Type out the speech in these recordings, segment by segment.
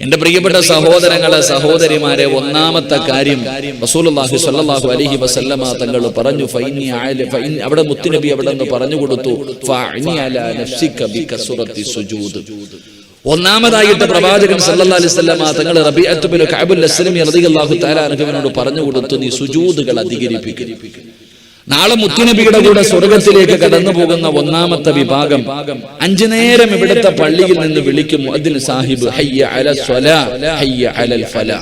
എന്റെ പ്രിയപ്പെട്ട സഹോദരങ്ങളെ സഹോദരിമാരെ ഒന്നാമത്തെ കാര്യം റസൂലുള്ളാഹി സ്വല്ലല്ലാഹു അലൈഹി വസല്ലമ തങ്ങൾ പറഞ്ഞു ഫൈനി അവിടെ മുത്തുനബി അവിടെ നിന്ന് പറഞ്ഞു കൊടുത്തു ഒന്നാമതായിട്ട് പ്രവാചകൻ സല്ലല്ലാഹു അലൈഹി വസല്ലമ തങ്ങൾ റബീഅത്ത് ബിൻ കഅബുൽ അസ്ലമി റളിയല്ലാഹു തആല അൻഹുവിനോട് പറഞ്ഞു കൊടുത്തു നീ സുജൂദുകൾ അധികരിപ്പിക്കുക നാളെ മുത്തുനബിയുടെ കൂടെ സ്വർഗത്തിലേക്ക് കടന്നു പോകുന്ന ഒന്നാമത്തെ വിഭാഗം അഞ്ചു നേരം ഇവിടുത്തെ പള്ളിയിൽ നിന്ന് വിളിക്കും. അതിൽ സാഹിബ് ഹയ്യ അല ഹയ്യ അലൽ ഫല.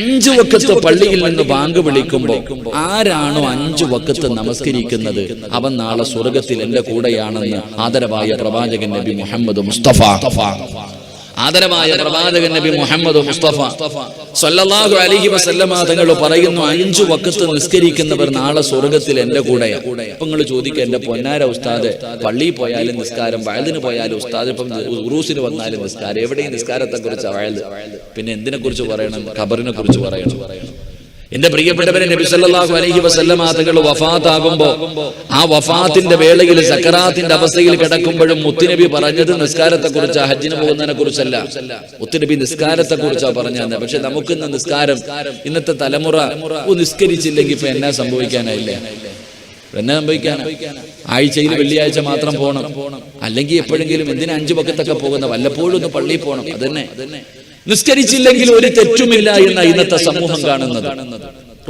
അഞ്ചു വക്കത്ത് പള്ളിയിൽ നിന്ന് ബാങ്ക് വിളിക്കുമ്പോൾ ആരാണോ അഞ്ചു വക്കത്ത് നമസ്കരിക്കുന്നത്? അവൻ നാളെ സ്വർഗത്തിൽ എന്റെ കൂടെയാണെന്ന് ആദരവായ പ്രവാചകൻ നബി മുഹമ്മദ് മുസ്തഫ. ആദരവായ പ്രവാചകൻ നബി മുഹമ്മദ് മുസ്തഫ സല്ലല്ലാഹു അലൈഹി വസല്ലമ തങ്ങൾ പറയുന്നു അഞ്ചു വക്കത്ത് നിസ്കരിക്കുന്നവർ നാളെ സ്വർഗത്തിൽ എന്റെ കൂടെ ഇപ്പൊ നിങ്ങൾ ചോദിക്കുക എന്റെ പൊന്നാര ഉസ്താദ് പള്ളിയിൽ പോയാലും നിസ്കാരം വയലിന് പോയാലും ഉസ്താദ് ഇപ്പം ഉറൂസിന് വന്നാലും നിസ്കാരം എവിടെയും നിസ്കാരത്തെ കുറിച്ച് വയൽ പിന്നെ എന്തിനെ കുറിച്ച് പറയണം? ഖബറിനെ കുറിച്ച് പറയണം. എന്റെ പ്രിയപ്പെട്ടവരെ നബി സല്ലല്ലാഹു അലൈഹി വസല്ലമ തങ്ങൾ വഫാത്താകുമ്പോ ആ വഫാത്തിന്റെ വേളയിൽ സക്കറാത്തിന്റെ അവസ്ഥയിൽ കിടക്കുമ്പോഴും മുത്തുനബി പറഞ്ഞത് നിസ്കാരത്തെ കുറിച്ചാ ഹജ്ജിന് പോകുന്നതിനെ കുറിച്ചല്ല മുത്തുനബി നിസ്കാരത്തെ കുറിച്ചാ പറഞ്ഞത്. പക്ഷെ നമുക്ക് ഇന്ന് നിസ്കാരം ഇന്നത്തെ തലമുറ നിസ്കരിച്ചില്ലെങ്കിൽ ഇപ്പൊ എന്നാ സംഭവിക്കാനായില്ലേ? എന്നെ സംഭവിക്കാൻ ആഴ്ചയിൽ വെള്ളിയാഴ്ച മാത്രം പോകണം അല്ലെങ്കിൽ എപ്പോഴെങ്കിലും എന്തിനാ അഞ്ചു പക്കത്തൊക്കെ പോകുന്ന വല്ലപ്പോഴും ഒന്ന് പള്ളിയിൽ പോകണം അതന്നെ. നിസ്കരിച്ചില്ലെങ്കിൽ ഒരു തെറ്റുമില്ല എന്ന ഇന്നത്തെ സമൂഹം കാണുന്നത്.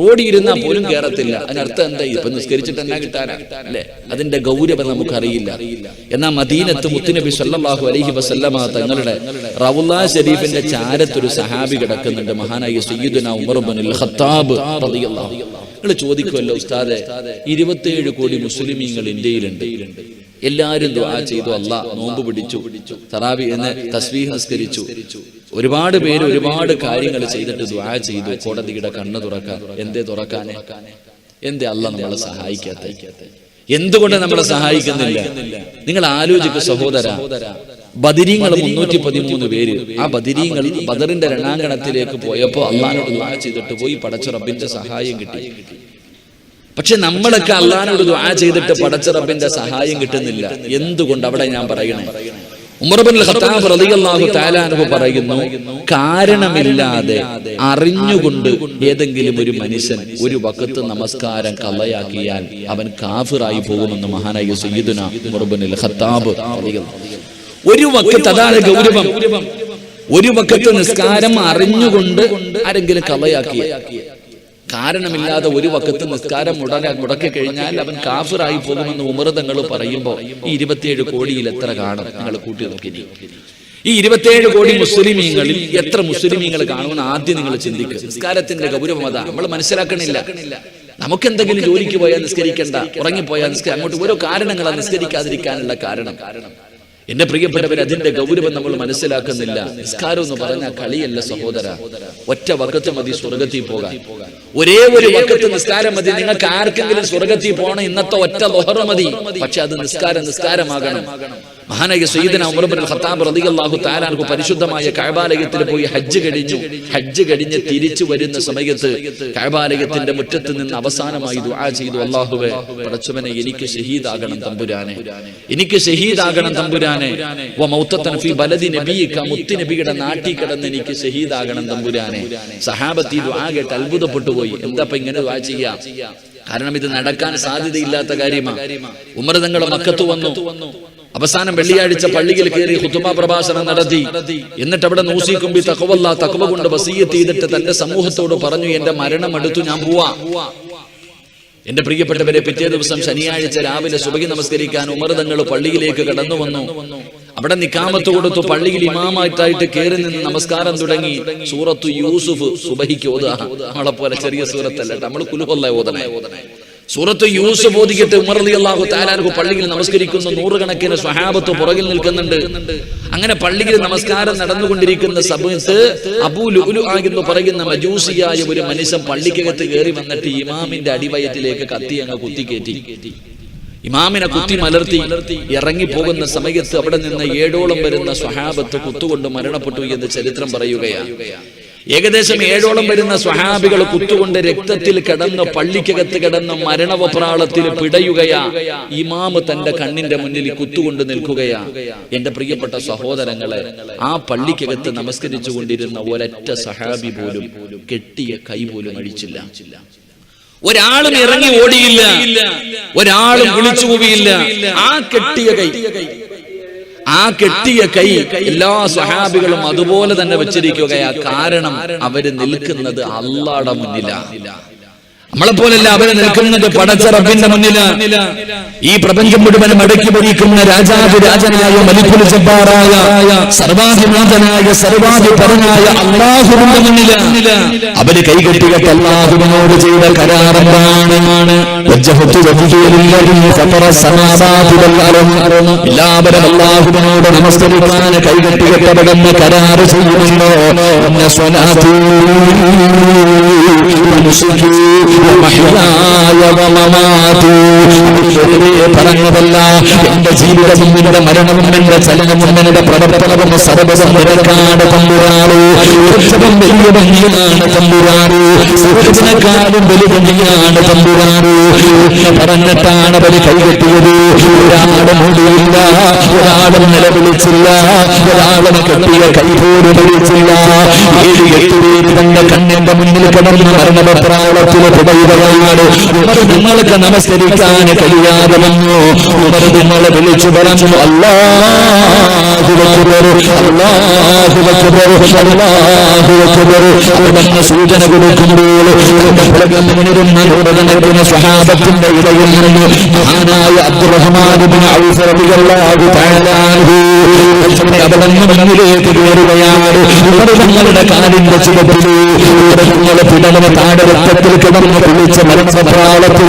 റോഡിൽ ഇരുന്നാ പോലും കയറത്തില്ല അതിനർത്ഥം എന്താ? ഇപ്പൊ നിസ്കരിച്ചിട്ട് എന്നാ കിട്ടാനാ? അല്ലെ? അതിന്റെ ഗൗരവം നമുക്കറിയില്ല. എന്നാൽ മദീനത്ത് മുത്തുനബി സല്ലാഹു അലഹി വസല്ലമ തങ്ങളുടെ റവുല്ലാ ഷരീഫിന്റെ ചാരത്തൊരു സഹാബി കിടക്കുന്നുണ്ട്. മഹാനായ സയ്യിദുന ഉമർ ഇബ്നുൽ ഖത്താബ് നിങ്ങൾ ചോദിക്കുമല്ലോ ഉസ്താദെ ഇരുപത്തിയേഴ് കോടി മുസ്ലിമീങ്ങൾ ഇന്ത്യയിലുണ്ട്. എല്ലാരും ദുആ ചെയ്തു. അല്ല നോമ്പ് പിടിച്ചു. തറാവി എന്ന് തസ്വീഹ് നിസ്കരിച്ചു. ഒരുപാട് പേര് ഒരുപാട് കാര്യങ്ങൾ ചെയ്തിട്ട് ദുആ ചെയ്തു. കോടതിയുടെ കണ്ണ് തുറക്കാൻ എന്തേ തുറക്കാനെ എന്തേ അല്ല നമ്മളെ സഹായിക്കാത്ത? എന്തുകൊണ്ട് നമ്മളെ സഹായിക്കുന്നില്ല? നിങ്ങൾ ആലോചിക്കും സഹോദര. ബദിരീങ്ങൾ മുന്നൂറ്റി പതിമൂന്ന് പേര്. ആ ബദിരീങ്ങൾ ബദറിന്റെ രണാങ്കണത്തിലേക്ക് പോയപ്പോ അള്ളഹാനോട് ദുആ ചെയ്തിട്ട് പോയി പടച്ച റബ്ബിന്റെ സഹായം കിട്ടി. പക്ഷെ നമ്മളൊക്കെ അള്ളഹാനോട് ദുആ ചെയ്തിട്ട് പടച്ച റബ്ബിന്റെ സഹായം കിട്ടുന്നില്ല. എന്തുകൊണ്ട് അവിടെ ഞാൻ പറയണേ? ഉമർബിൻ ഖത്താബ് റളിയല്ലാഹു തആല അൻഹു പറയുന്നു കാരണമില്ലാതെ അറിഞ്ഞുകൊണ്ട് ഏതെങ്കിലും ഒരു മനുഷ്യൻ ഒരു വക്കത്ത് നമസ്കാരം കളയാക്കിയാൽ അവൻ കാഫിറായി പോകുമെന്ന് മഹാനായ സയ്യിദുന ഉമർബിൻ ഖത്താബ് ഒരു വക്കത്ത് അതാണ് ഗൗരവം. ഒരു വക്കത്ത് നിസ്കാരം അറിഞ്ഞുകൊണ്ട് ആരെങ്കിലും കള്ളയാക്കിയ കാരണമില്ലാതെ ഒരു വക്കത്ത് നിസ്കാരം മുടങ്ങ മുടക്കി കഴിഞ്ഞാൽ അവൻ കാഫിറായി പോകുമെന്ന് ഉമൃതങ്ങൾ പറയുമ്പോൾ ഈ ഇരുപത്തിയേഴ് കോടിയിൽ എത്ര കാണും? നിങ്ങൾ കൂട്ടി നോക്കി. നീ. ഈ ഇരുപത്തിയേഴ് കോടി മുസ്ലിമീങ്ങളിൽ എത്ര മുസ്ലിമീങ്ങൾ കാണുമെന്ന് ആദ്യം നിങ്ങൾ ചിന്തിക്കുക നിസ്കാരത്തിന്റെ ഗൗരവം അതാ. നമ്മൾ മനസ്സിലാക്കണില്ല. നമുക്ക് എന്തെങ്കിലും ജോലിക്ക് പോയാൽ നിസ്കരിക്കണ്ട ഉറങ്ങിപ്പോയാൽ നിസ്കരിക്കാം അങ്ങോട്ട് ഓരോ കാരണങ്ങളാണ് നിസ്കരിക്കാതിരിക്കാനുള്ള കാരണം കാരണം. എന്റെ പ്രിയപ്പെട്ടവർ അതിന്റെ ഗൗരവം നമ്മൾ മനസ്സിലാക്കുന്നില്ല. നിസ്കാരം എന്ന് പറഞ്ഞ കളിയല്ല സഹോദര. ഒറ്റ വക്കത്ത് മതി സ്വർഗത്തിൽ പോകാൻ. ഒരേ ഒരു വക്കത്ത് നിസ്കാരം മതി. നിങ്ങൾക്ക് ആർക്കെങ്കിലും സ്വർഗത്തിൽ പോകണം ഇന്നത്തെ ഒറ്റ ലൊഹറ മതി. പക്ഷെ അത് നിസ്കാരം നിസ്കാരമാകണം. മഹാനായ സയ്യിദന ഉമർ ബിൻ ഖത്താബ് റളിയല്ലാഹു തആല അൻഹു പരിശുദ്ധമായ കഅബാലയത്തിൽ പോയി ഹജ്ജ് കഴിഞ്ഞു. ഹജ്ജ് കഴിഞ്ഞ് തിരിച്ചു വരുന്ന സമയത്ത് കഅബാലയത്തിന്റെ മുറ്റത്ത് നിന്ന് അവസാനമായി ദുആ ചെയ്തു. അല്ലാഹുവേ പടച്ചവനെ എനിക്ക് ഷഹീദാകണം തമ്പുരാനെ. എനിക്ക് ഷഹീദാകണം തമ്പുരാനെ. വ മൗത്തത്തൻ ഫീ ബലദി നബിയിക മുത്തി നബിയുടെ നാട്ടിൽ കിടന്ന് എനിക്ക് ഷഹീദാകണം തമ്പുരാനെ. സഹാബത്തി ദുആ കേട്ട് അത്ഭുതപ്പെട്ടു പോയി. എന്താ ഇങ്ങനെ ദുആ ചെയ്യാ? കാരണം ഇത് നടക്കാൻ സാധ്യതയില്ലാത്ത കാര്യമാണ് ഉമർ തങ്ങളുടെ മക്കത്ത് വന്നു. അവസാനം വെള്ളിയാഴ്ച പള്ളിയിൽ കയറി ഹുത്തുമ പ്രഭാഷണം നടത്തി. എന്നിട്ട് അവിടെ നൂസി കുമ്പി തക്കവല്ല തക്കവ കൊണ്ട് വസീയത്ത് ചെയ്തിട്ട് തന്റെ സമൂഹത്തോട് പറഞ്ഞു എന്റെ മരണം അടുത്തു ഞാൻ പോവാ. എന്റെ പ്രിയപ്പെട്ടവരെ പിറ്റേ ദിവസം ശനിയാഴ്ച രാവിലെ സുബഹി നമസ്കരിക്കാൻ ഉമർ തങ്ങൾ പള്ളിയിലേക്ക് കടന്നു വന്നു. അവിടെ നിക്കാമത്ത് കൊടുത്തു പള്ളിയിൽ ഇമാമായിട്ടായിട്ട് കയറി നിന്ന് നമസ്കാരം തുടങ്ങി. സൂറത്തു യൂസുഫ് സുബഹിക്ക് ഓതാ നമ്മളെ പോലെ ചെറിയ സൂറത്തല്ല നമ്മൾ കുലുഹല്ല ഓതണേ. സൂറത്ത് യൂസഫ് ഓതിക്കിട്ട് ഉമർ അലി അള്ളാഹു താലാർക്ക് പള്ളിയിൽ നമസ്കരിക്കുന്ന. നൂറുകണക്കിന് സ്വഹാബത്ത് പുറകിൽ നിൽക്കുന്നുണ്ട്. അങ്ങനെ പള്ളിയിൽ നമസ്കാരം നടന്നുകൊണ്ടിരിക്കുന്ന സമയത്ത് അബൂ ആകുന്നു പറയുന്ന മജൂസിയായ ഒരു മനുഷ്യൻ പള്ളിക്കകത്ത് കയറി വന്നിട്ട് ഇമാമിന്റെ അടിവയത്തിലേക്ക് കത്തി അങ്ങ് കുത്തിക്കയറ്റി ഇമാമിനെ കുത്തി മലർത്തി ഇറങ്ങി പോകുന്ന സമയത്ത് അവിടെ നിന്ന് ഏഴോളം വരുന്ന സ്വഹാബത്ത് കുത്തുകൊണ്ട് മരണപ്പെട്ടു എന്ന് ചരിത്രം പറയുകയാണ്. ഏകദേശം ഏഴോളം വരുന്ന സ്വഹാബികൾ കുത്തുകൊണ്ട് രക്തത്തിൽ കിടന്ന് പള്ളിക്കകത്ത് കിടന്ന് മരണവപ്രാളത്തിൽ പിടയുകയാ. ഇമാമ് തന്റെ കണ്ണിന്റെ മുന്നിൽ കുത്തുകൊണ്ട് നിൽക്കുകയാ. എന്റെ പ്രിയപ്പെട്ട സഹോദരങ്ങളെ ആ പള്ളിക്കകത്ത് നമസ്കരിച്ചു കൊണ്ടിരുന്ന ഒരൊറ്റ സഹാബി പോലും കെട്ടിയ കൈ പോലും അഴിച്ചില്ല. ഒരാളും ഇറങ്ങി ഓടിയില്ല. ഒരാളും വിളിച്ചു പോവിയില്ല ആ കെട്ടിയ കൈ. ആ കെട്ടിയ കൈ എല്ലാ സഹാബികളും അതുപോലെ തന്നെ വെച്ചിരിക്കുകയാ. കാരണം അവർ നിൽക്കുന്നത് അള്ളാടെ മുന്നിലാണ് നമ്മളെ പോലല്ല അവർ നിൽക്കുന്നത് പടച്ച റബ്ബിന്റെ മുന്നിൽ. ഈ പ്രപഞ്ചം മുഴുവൻ മടക്കി ഭരിക്കുന്ന രാജാതിരാജനായ മലിപ്പുലി ജബ്ബാറായ സർവാധിനാഥനായ സർവാധിപരനായ അള്ളാഹുവിന്റെ മുന്നിൽ. അവർ കൈകെട്ടിയിട്ട് അള്ളാഹുവിനോട് ചെയ്ത കരാറെന്താണ്. എല്ലാവരും അള്ളാഹുവിനോട് നമസ്കരിക്കാൻ കൈകെട്ടികെട്ടവരെന്ന് കരാറ് ചെയ്യുമല്ലോ പറഞ്ഞതല്ല. എന്റെ ജീവിതം എന്റെ മരണവും എന്റെ ചലനവും എന്റെ പ്രവർത്തനവും സർവതും നിരക്കാട് തമ്പുരാളു ഏറ്റവും വലിയ ഭംഗിയാണ് തമ്പുരാളു സുഹൃത്തിനെക്കാളും വലിയ ഭംഗിയാണ് തമ്പുരാളു എന്ന് പറഞ്ഞിട്ടാണ് അവർ കൈകെട്ടിയത്. ഒരാളും മുടിയില്ല ഒരാളും നിലവിളിച്ചില്ല ഒരാളും കെട്ടിയ കൈപോലും വിളിച്ചില്ല ഏഴ് എട്ട് പേര് തന്റെ കണ്ണിന്റെ മുന്നിൽ കിടന്ന് മരണപ്രാളത്തിൽ പിടയുകയാണ് ഉമർ നിങ്ങൾക്ക് നമസ്കരിക്കാൻ കഴിയാതെ വന്നു ഉമർ നിങ്ങളെ വിളിച്ചു പറഞ്ഞു അല്ലാഹു അക്ബർ അല്ലാഹു അക്ബർ അല്ലാഹു അക്ബർ അവിടുന്ന് സൂചന കൊടുക്കുമ്പോൾ സ്വഹാബത്തിന്റെ ഇടയിൽ നിന്ന് മഹാനായ അബ്ദുറഹ്മാൻ ഇബ്നു ഔഫ് അവിടുന്ന് മുന്നിലേക്ക് കയറുകയാണ് ഉമർ തങ്ങളുടെ കാലിന്റെ ചുവട്ടിൽ ഉമർ തങ്ങളെ പിടന്ന് താഴെ കിടന്ന് കുളിച്ച് മരണപ്രാളത്തിൽ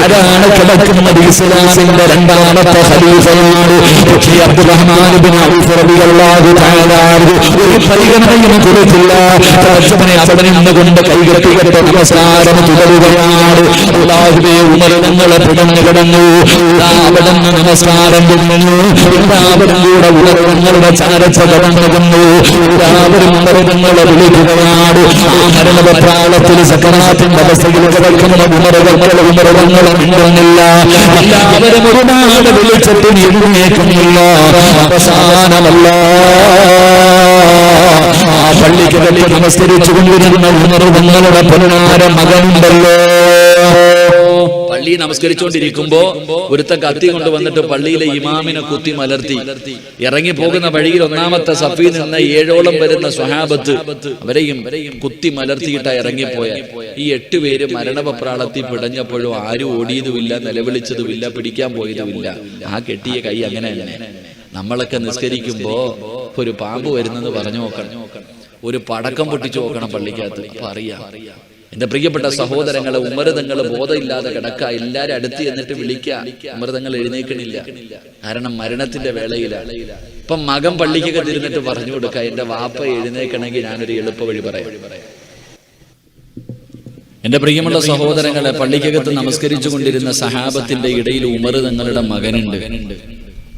ആരാണ് കിടക്കുന്നത് ഇസ്ലാമിന്റെ രണ്ടാമത്തെ ഖലീഫയാണ് പക്ഷേ അബ്ദുറഹ്മാൻ ഇബ്നു ഔഫ് റളിയല്ലാഹു തആല അൻഹു ഒരു പരിഗണനയും കൊടുത്തില്ല പടച്ചവനെ അവിടെ നിന്നുകൊണ്ട് കൈകെട്ടികെട്ട നമസ്കാരം തുടരുകയാണ് അള്ളാഹുവേ ഉമർ ഞങ്ങളെ പിടഞ്ഞു കിടന്നു. അവിടെ നമസ്കാരം തുടങ്ങുന്നു എല്ലാവരും കൂടെ ഉമർ ഞങ്ങളുടെ ചാരച്ച കടന്നു വന്നു എല്ലാവരും ഉമർ ഞങ്ങളെ വിളിക്കുകയാണ് ആ മരണപ്രാളത്തിൽ അവസ്ഥയിൽ കിടക്കുന്ന ഉമറുകൾ ഉമറുകളെ മിണ്ടുന്നില്ല. എല്ലാവരും ഒരുപാട് വിളിച്ചിട്ട് എഴുന്നേക്കുന്നില്ല അവസാനമല്ല. ആ പള്ളിക്കകത്ത് നമസ്കരിച്ചു കൊണ്ടിരുന്ന ഉമർ പുനരാര മകനുണ്ടല്ലോ. പള്ളി നമസ്കരിച്ചുകൊണ്ടിരിക്കുമ്പോ ഒരുത്ത കത്തി കൊണ്ട് വന്നിട്ട് പള്ളിയിലെ ഇമാമിനെ കുത്തി മലർത്തി. ഇറങ്ങി പോകുന്ന വഴിയിൽ ഒന്നാമത്തെ സഫി നിന്ന് ഏഴോളം വരുന്ന സ്വഹാബത്ത് അവരെയും കുത്തി മലർത്തിയിട്ടാ ഇറങ്ങിപ്പോയ. ഈ എട്ട് പേര് മരണപപ്രാളത്തിൽ പിടഞ്ഞപ്പോഴും ആരും ഓടിയതുമില്ല നിലവിളിച്ചതുമില്ല പിടിക്കാൻ പോയതുമില്ല. ആ കെട്ടിയ കൈ അങ്ങനെ തന്നെ. നമ്മളൊക്കെ നിസ്കരിക്കുമ്പോ ഒരു പാമ്പ് വരുന്നെന്ന് പറഞ്ഞു നോക്കണം. ഒരു പടക്കം പൊട്ടിച്ചു നോക്കണം പള്ളിക്കകത്ത്. അപ്പൊ അറിയാം. എന്റെ പ്രിയപ്പെട്ട സഹോദരങ്ങളെ ഉമരതങ്ങൾ ബോധമില്ലാതെ കിടക്ക എല്ലാരും അടുത്ത് ചെന്നിട്ട് വിളിക്ക ഉമരതങ്ങൾ എഴുന്നേക്കണില്ല കാരണം മരണത്തിന്റെ വേളയിലാണ് ഇപ്പൊ മകൻ പള്ളിക്കൊക്കെ തിരുന്നിട്ട് പറഞ്ഞു കൊടുക്ക എന്റെ വാപ്പ എഴുന്നേക്കണമെങ്കിൽ ഞാനൊരു എളുപ്പ വഴി പറയാം. എന്റെ പ്രിയമുള്ള സഹോദരങ്ങളെ പള്ളിക്കകത്ത് നമസ്കരിച്ചു കൊണ്ടിരുന്ന സഹാബത്തിന്റെ ഇടയിൽ ഉമർ തങ്ങളുടെ മകനുണ്ട്.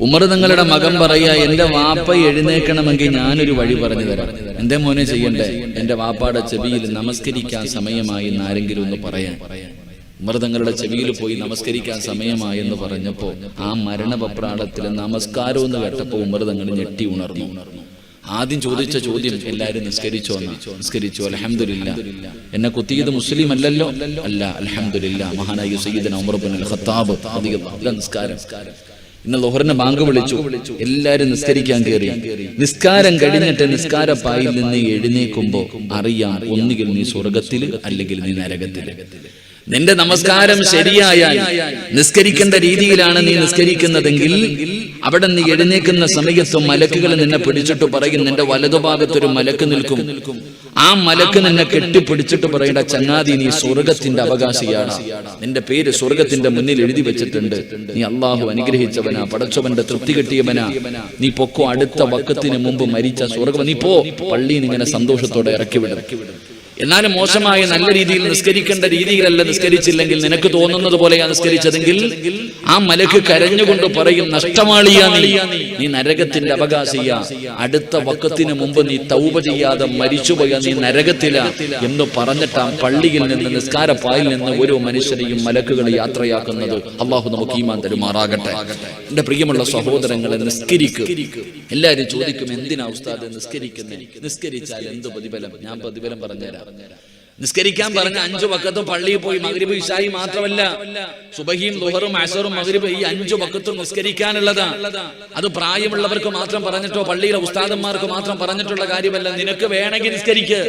ഉമർ നിങ്ങളുടെ മകൻ പറയാ എന്റെ വാപ്പ എഴുന്നേക്കണമെങ്കിൽ ഞാനൊരു വഴി പറഞ്ഞു തരാം. എന്റെ മോനെ ചെയ്യണ്ടേ? എന്റെ വാപ്പയുടെ ചെവിയിൽ നമസ്കരിക്കാൻ സമയമായി എന്ന് ആരെങ്കിലും ഒന്ന് പറയാൻ. ഉമർ തങ്ങളുടെ ചെവിയിൽ പോയി നമസ്കരിക്കാൻ സമയമായി എന്ന് പറഞ്ഞപ്പോ ആ മരണപപ്രാളത്തിലെ നമസ്കാരം എന്ന് കേട്ടപ്പോ ഉമർ തങ്ങൾ ഞെട്ടി ഉണർന്നു. ആദ്യം ചോദിച്ച ചോദ്യം എല്ലാരും നിസ്കരിച്ചോ നിസ്കരിച്ചോ അലഹമില്ല എന്നെ കുത്തിയത് മുസ്ലിം അല്ലല്ലോ? അല്ല അലഹമില്ല മഹാനായ സയ്യിദ് ഉമർ ബിൻ ഖത്താബ്. നിസ്കാരം. ഇന്ന് ലോഹറിന് ബാങ്ക് വിളിച്ചു. എല്ലാരും നിസ്കരിക്കാൻ കയറി. നിസ്കാരം കഴിഞ്ഞിട്ട് നിസ്കാര പായിൽ നിന്ന് എഴുന്നേക്കുമ്പോ അറിയാം ഒന്നുകിൽ നീ സ്വർഗത്തിൽ അല്ലെങ്കിൽ നീ നരകത്തിൽ. നിന്റെ നമസ്കാരം ശരിയായാൽ നിസ്കരിക്കേണ്ട രീതിയിലാണ് നീ നിസ്കരിക്കുന്നതെങ്കിൽ അവിടെ നീ എഴുന്നേക്കുന്ന സമയത്ത് മലക്കുകൾ നിന്നെ പിടിച്ചിട്ട് പറയും നിന്റെ വലതുഭാഗത്തൊരു മലക്ക് നിൽക്കും. ആ മലക്ക് നിന്നെ കെട്ടിപ്പിടിച്ചിട്ട് പറയേണ്ട ചങ്ങാതി നീ സ്വർഗത്തിന്റെ അവകാശിയാണ്. നിന്റെ പേര് സ്വർഗത്തിന്റെ മുന്നിൽ എഴുതി വെച്ചിട്ടുണ്ട്. നീ അള്ളാഹു അനുഗ്രഹിച്ചവനാ പടച്ചവന്റെ തൃപ്തി കിട്ടിയവനാ. നീ പൊക്കോ അടുത്ത വക്കത്തിന് മുമ്പ് മരിച്ച സ്വർഗം നീ പോ. പള്ളിയിൽ ഇങ്ങനെ സന്തോഷത്തോടെ ഇറക്കി വിടും. എന്നാലും മോശമായ നല്ല രീതിയിൽ നിസ്കരിക്കേണ്ട രീതിയിലല്ല നിസ്കരിച്ചില്ലെങ്കിൽ നിനക്ക് തോന്നുന്നത് പോലെയാ നിസ്കരിച്ചതെങ്കിൽ ആ മലക്ക് കരഞ്ഞുകൊണ്ട് പറയും നഷ്ടമാളിയാ നീ. നീ നരകത്തിന്റെ അവകാശിയ. അടുത്ത വക്കത്തിന് മുമ്പ് നീ തൗപ ചെയ്യാതെ മരിച്ചുപോയ നീ നരകത്തില. എന്ന് പറഞ്ഞിട്ട് ആ പള്ളിയിൽ നിന്ന് നിസ്കാര നിസ്കാരപ്പായിൽ നിന്ന് ഓരോ മനുഷ്യരെയും മലക്കുകൾ യാത്രയാക്കുന്നത് അള്ളാഹു നമുക്ക് ഈമാൻ തരുമാറാകട്ടെ. എന്റെ പ്രിയമുള്ള സഹോദരങ്ങളെ നിസ്കരിക്കും. എല്ലാരും ചോദിക്കും എന്തിനാ ഉസ്താദ് നിസ്കരിക്കുന്നത് നിസ്കരിച്ചാൽ എന്ത് പ്രതിഫലം? ഞാൻ പ്രതിഫലം പറഞ്ഞുതരാം. പറഞ്ഞുതരാം. നിസ്കരിക്കാൻ പറഞ്ഞ അഞ്ചു വക്കത്തും പള്ളിയിൽ പോയി മഗ്രിബ് ഇഷായി മാത്രമല്ല സുബഹിയും ദുഹറും അസറും മഗ്രിബ് ഈ അഞ്ചു വക്കത്തും നിസ്കരിക്കാനുള്ളതാ. അത് പ്രായമുള്ളവർക്ക് മാത്രം പറഞ്ഞിട്ടോ പള്ളിയിലെ ഉസ്താദന്മാർക്ക് മാത്രം പറഞ്ഞിട്ടുള്ള കാര്യമല്ല. നിനക്ക് വേണമെങ്കിൽ നിസ്കരിക്ക്.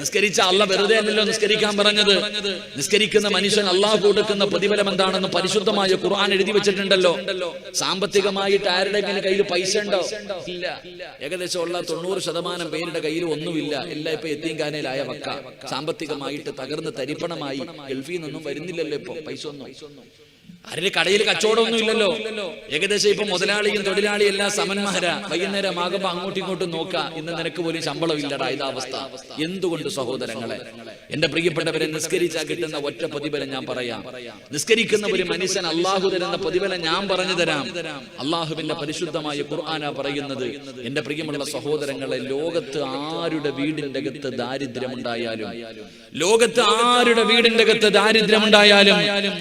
നിസ്കരിച്ച അല്ല വെറുതെ അല്ലല്ലോ നിസ്കരിക്കാൻ പറഞ്ഞത്. നിസ്കരിക്കുന്ന മനുഷ്യൻ അള്ളാഹു കൊടുക്കുന്ന പ്രതിഫലം എന്താണെന്ന് പരിശുദ്ധമായ ഖുർആൻ എഴുതി വെച്ചിട്ടുണ്ടല്ലോ. സാമ്പത്തികമായിട്ട് ആരുടെ കയ്യിൽ പൈസ ഉണ്ടോ? ഇല്ല. ഏകദേശം ഉള്ള തൊണ്ണൂറ് ശതമാനം പേരുടെ കയ്യിൽ ഒന്നുമില്ല. എല്ലാം ഇപ്പൊ എത്തിയും കാനയിലായ വക്ക സാമ്പത്തികമായിട്ട് തകർന്ന് തരിപ്പണമായി ഗൾഫിൽ നിന്നും വരുന്നില്ലല്ലോ ഇപ്പൊ. പൈസ ഒന്നും. ആരുടെ കടയിൽ കച്ചവടമൊന്നും ഇല്ലല്ലോ ഏകദേശം ഇപ്പൊ മുതലാളിയും തൊഴിലാളിയും എല്ലാം സമന്മാര. വൈകുന്നേരം ആകുമ്പോ അങ്ങോട്ടും ഇങ്ങോട്ടും നോക്ക. ഇന്ന് നിനക്ക് പോലും ശമ്പളം ഇല്ലടാ. ഇതാ അവസ്ഥ. എന്തുകൊണ്ട് സഹോദരങ്ങളെ? എന്റെ പ്രിയപ്പെട്ടവരെ നിസ്കരിച്ചാൽ കിട്ടുന്ന ഒറ്റ പ്രതിഫലം ഞാൻ പറയാം. നിസ്കരിക്കുന്ന ഒരു മനുഷ്യൻ അള്ളാഹു തരുന്ന പ്രതിഫലം ഞാൻ പറഞ്ഞു തരാം. അള്ളാഹുവിന്റെ പരിശുദ്ധമായ ഖുർആന പറയുന്നത് എന്റെ പ്രിയമുള്ള സഹോദരങ്ങളെ ലോകത്ത് ആരുടെ വീടിന്റെ അകത്ത് ദാരിദ്ര്യമുണ്ടായാലും ലോകത്ത് ആരുടെ വീടിന്റെ അകത്ത് ദാരിദ്ര്യമുണ്ടായാലും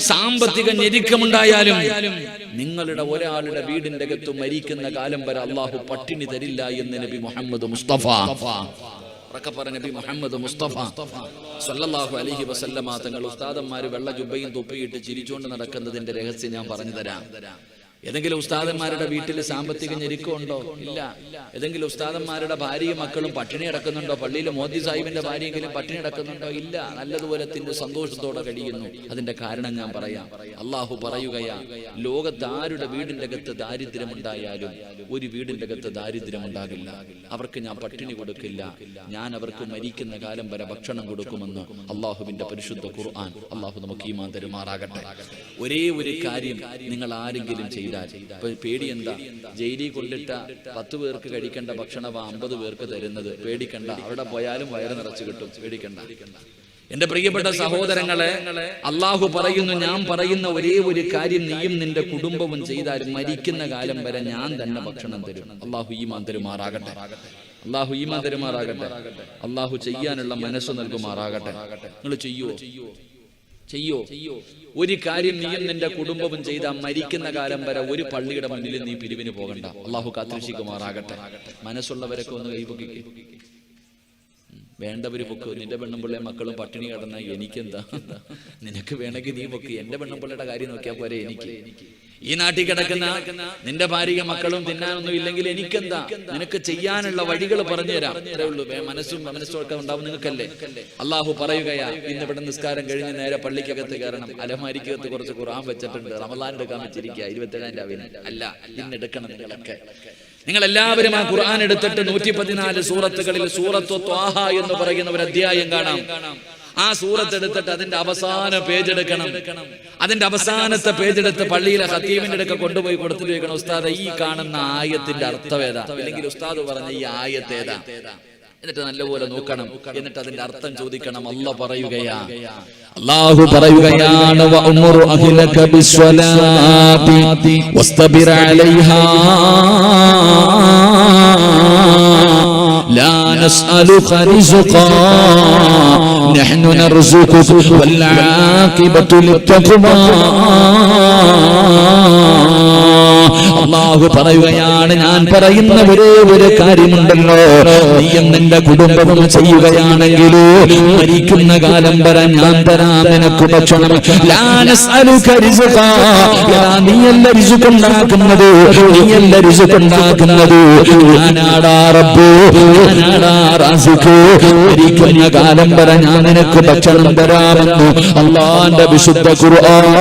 സാമ്പത്തിക ഞെരുക്കമുണ്ടായാലും നിങ്ങളുടെ ഒരാളുടെ വീടിന്റെ അകത്ത് മരിക്കുന്ന കാലം വരെ അള്ളാഹു പട്ടിണി തരില്ല എന്ന് നബി മുഹമ്മദ് മുസ്തഫ. നബി മുഹമ്മദ് മുസ്തഫ. അലൈഹി വസല്ലമ തങ്ങൾ ഉസ്താദന്മാര് വെള്ള ജുബയും തൊപ്പിയിട്ട് ചിരിച്ചുകൊണ്ട് നടക്കുന്നതിന്റെ രഹസ്യം ഞാൻ പറഞ്ഞു തരാം. ഏതെങ്കിലും ഉസ്താദന്മാരുടെ വീട്ടിൽ സാമ്പത്തിക ഞെരുക്കമുണ്ടോ ഇല്ല. ഏതെങ്കിലും ഉസ്താദന്മാരുടെ ഭാര്യയും മക്കളും പട്ടിണി അടക്കുന്നുണ്ടോ പള്ളിയിൽ മോദി സാഹിബിന്റെ ഭാര്യയെങ്കിലും പട്ടിണി അടക്കുന്നുണ്ടോ ഇല്ല. നല്ലതുപോലെ തിന്റെ സന്തോഷത്തോടെ കഴിയുന്നു. അതിന്റെ കാരണം ഞാൻ പറയാം. അള്ളാഹു പറയുകയാ ലോകത്ത് ആരുടെ വീടിന്റെ അകത്ത് ദാരിദ്ര്യമുണ്ടായാലും ഒരു വീടിന്റെ അകത്ത് ദാരിദ്ര്യമുണ്ടാകില്ല. അവർക്ക് ഞാൻ പട്ടിണി കൊടുക്കില്ല. ഞാൻ അവർക്ക് മരിക്കുന്ന കാലം വരെ ഭക്ഷണം കൊടുക്കുമെന്ന് അള്ളാഹുവിന്റെ പരിശുദ്ധ ഖുർആൻ. അള്ളാഹു നമുക്ക് ഈമാൻ തരുമാറാകട്ടെ. ഒരേ ഒരു കാര്യം നിങ്ങൾ ആരെങ്കിലും ചെയ്താൽ ഇപ്പൊ പേടി എന്താ ജയിലിൽ കൊണ്ടിട്ട പത്ത് പേർക്ക് കഴിക്കേണ്ട ഭക്ഷണവ അമ്പത് പേർക്ക് തരുന്നത്. പേടിക്കണ്ട. അവിടെ പോയാലും വയറ് നിറച്ചു കിട്ടും. പേടിക്കണ്ട. എന്റെ പ്രിയപ്പെട്ട സഹോദരങ്ങളെ അള്ളാഹു പറയുന്നു ഞാൻ പറയുന്ന ഒരേ ഒരു കാര്യം നീയും നിന്റെ കുടുംബവും ചെയ്താൽ മരിക്കുന്ന കാലം വരെ ഞാൻ തന്നെ ഭക്ഷണം തരും. അള്ളാഹു ഈ തരുമാറാകട്ടെ. അള്ളാഹു ഈ തരുമാറാകട്ടെ. അള്ളാഹു ചെയ്യാനുള്ള മനസ്സ് നൽകുമാറാകട്ടെ. നിങ്ങൾ ചെയ്യുവോ? ചെയ്യോ. ഒരു കാര്യം നീയും നിന്റെ കുടുംബവും ചെയ്ത മരിക്കുന്ന കാലം വരെ ഒരു പള്ളിയുടെ മുന്നിൽ നീ പിരിവിന് പോകണ്ട. അള്ളാഹു കാത്തിരിക്കുമാറാകട്ടെ മനസ്സുള്ളവരൊക്കെ ഒന്ന് കൈപൊക്കിക്ക്. വേണ്ടവര് പൊക്ക്? നിന്റെ പെണ്ണുമ്പിള്ളെ മക്കളും പട്ടിണി കടന്ന എനിക്കെന്താ? നിനക്ക് വേണമെങ്കിൽ നീ പൊക്ക്. എന്റെ പെണ്ണുമ്പിള്ളയുടെ കാര്യം നോക്കിയാൽ പോരെ എനിക്ക്. ഈ നാട്ടിൽ കിടക്കുന്ന നിന്റെ ഭാര്യ മക്കളും തിന്നാനൊന്നും ഇല്ലെങ്കിൽ എനിക്കെന്താ? നിനക്ക് ചെയ്യാനുള്ള വഴികൾ പറഞ്ഞു തരാം ഉള്ളൂ. മനസ്സും മനസ്സും ഒക്കെ ഉണ്ടാവും നിങ്ങൾക്കല്ലേ? അള്ളാഹു പറയുകയാ ഇന്ന് ഇവിടെ നിസ്കാരം കഴിഞ്ഞ് നേരെ പള്ളിക്കകത്ത് കയറണം. അലമാരിക്കകത്ത് കുറച്ച് ഖുർആൻ വെച്ചിട്ടുണ്ട്. റമദാൻ എടുക്കാൻ വെച്ചിരിക്കുക ഇരുപത്തേഴാം രാവിലെ. അല്ല ഇന്നെടുക്കണം നിങ്ങളൊക്കെ. നിങ്ങൾ എല്ലാവരും ആ ഖുർആൻ എടുത്തിട്ട് നൂറ്റി പതിനാല് സൂറത്തുകളിൽ സൂറത്തു ത്വാഹ എന്ന് പറയുന്ന ഒരു അധ്യായം കാണാം. ആ സൂറത്ത് എടുത്തിട്ട് അതിന്റെ അവസാന പേജ് എടുക്കണം. അതിന്റെ അവസാനത്തെ പേജ് എടുത്ത് പള്ളിയിലെ ഹത്തീമിന്റെ അടുക്ക കൊണ്ടുപോയി കൊടുത്തിട്ട് ഉസ്താദ് ഈ കാണുന്ന ആയത്തിന്റെ അർത്ഥം ഏതാ? അല്ലെങ്കിൽ ഉസ്താദ് പറഞ്ഞ ഈ ആയത്തേതാ എന്നിട്ട് നല്ലപോലെ നോക്കണം. എന്നിട്ട് അതിന്റെ അർത്ഥം ചോദിക്കണം. അല്ല പറയുകയാ. അള്ളാഹു പറയുകയാണ് വസ്തബിർ അലൈഹാ. لا نسألك رزقا نحن نرزقك والعاقبة للتقوى. അള്ളാഹു പറയുകയാണ് ഞാൻ പറയുന്ന ഒരേ ഒരു കാര്യമുണ്ടല്ലോ. നീയും നിന്റെ കുടുംബവും ചെയ്യുകയാണെങ്കിൽ മരിക്കുന്ന കാലം വരെ ഞാൻ തരാം നിനക്ക് ഭക്ഷണം. നീയല്ല രിസുക്കുണ്ടാക്കുന്നത് നീയല്ല രിസുക്കുണ്ടാക്കുന്നത് ഞാനാടാ റബ്ബ് ഞാനാടാ റാസിഖ് മരിക്കുന്ന കാലം വരെ ഞാൻ നിനക്ക് ഭക്ഷണം തരാമെന്ന് അള്ളാന്റെ വിശുദ്ധ അല്ല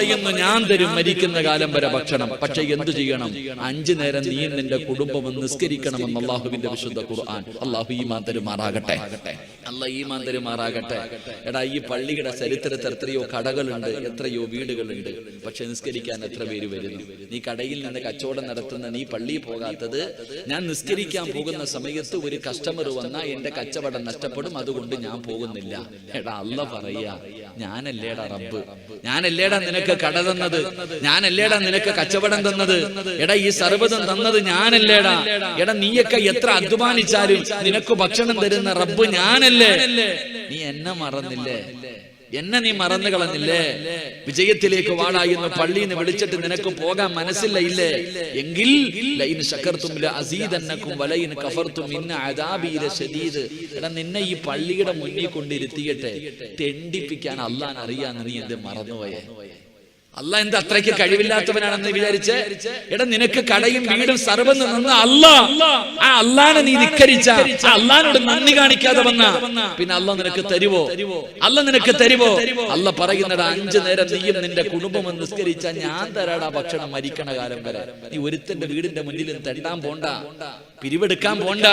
പറയുന്നു ഞാൻ തരും മരിക്കുന്ന കാലം വരെ ഭക്ഷണം. പക്ഷെ എന്ത് ചെയ്യണം? അഞ്ചു നേരം നീ നിന്റെ കുടുംബം നിസ്കരിക്കണമെന്ന് അള്ളാഹുവിന്റെ വിശുദ്ധ ഖുർആൻ. അള്ളാഹു ഈമാൻ മാന്തരുമാറാകട്ടെ അല്ല ഈമാൻ മാന്തരുമാറാകട്ടെ എടാ ഈ പള്ളിയുടെ ചരിത്രത്തിൽ എത്രയോ കടകളുണ്ട് എത്രയോ വീടുകളുണ്ട്. പക്ഷെ നിസ്കരിക്കാൻ എത്ര പേര് വരുന്നു? നീ കടയിൽ നിന്ന് കച്ചവടം നടത്തുന്ന നീ പള്ളിയിൽ പോകാത്തത് ഞാൻ നിസ്കരിക്കാൻ പോകുന്ന സമയത്ത് ഒരു കസ്റ്റമർ വന്നാൽ എന്റെ കച്ചവടം നഷ്ടപ്പെടും അതുകൊണ്ട് ഞാൻ പോകുന്നില്ല. എടാ അല്ല പറയാ ഞാനല്ലേടാ റബ്ബ്. ഞാനല്ലേടാ നിനക്ക് കട തന്നത് ഞാനല്ലേടാ നിനക്ക് കച്ചവടം തന്നത്? എടാ ഈ സർവതം തന്നത് ഞാനല്ലേടാ? എടാ നീയൊക്കെ എത്ര അധ്വാനിച്ചാലും നിനക്ക് ഭക്ഷണം തരുന്ന റബ്ബ് ഞാനല്ലേ? നീ എന്നെ മറന്നില്ലേ? എന്നെ നീ മറന്നു കളഞ്ഞില്ലേ? വിജയത്തിലേക്ക് വാടാ എന്ന് പള്ളിയിൽ നിന്ന് വിളിച്ചിട്ട് നിനക്ക് പോകാൻ മനസ്സില്ല ഇല്ലേ? എങ്കിൽ എടാ നിന്നെ ഈ പള്ളിയുടെ മുന്നിൽ കൊണ്ടിരുത്തിയിട്ട് തെണ്ടിപ്പിക്കാൻ അള്ളാൻ അറിയാന്ന് നീ എന്ത് മറന്നുപോയേ? അല്ല എന്താ അത്രയ്ക്ക് കഴിവില്ലാത്തവനാണെന്ന് വിചാരിച്ച് എടാ നിനക്ക് കടയും വീടും സർവം നിന്ന് അല്ല. ആ അല്ലാനെ നീ ധിക്കരിച്ച ആ അള്ളാനോട് നന്ദി കാണിക്കാതെ വന്ന. പിന്നെ അല്ല നിനക്ക് തരുവോ? അല്ല നിനക്ക് തരുവോ? അല്ല പറയുന്നടാ അഞ്ചു നേരം നീയും നിന്റെ കുടുംബം നിസ്കരിച്ച ഞാൻ തരാടാ ഭക്ഷണം മരിക്കണ കാലം വരെ. നീ ഒരുത്തന്റെ വീടിന്റെ മുന്നിലും തെണ്ടാൻ പോണ്ട. പിരിവെടുക്കാൻ പോണ്ട.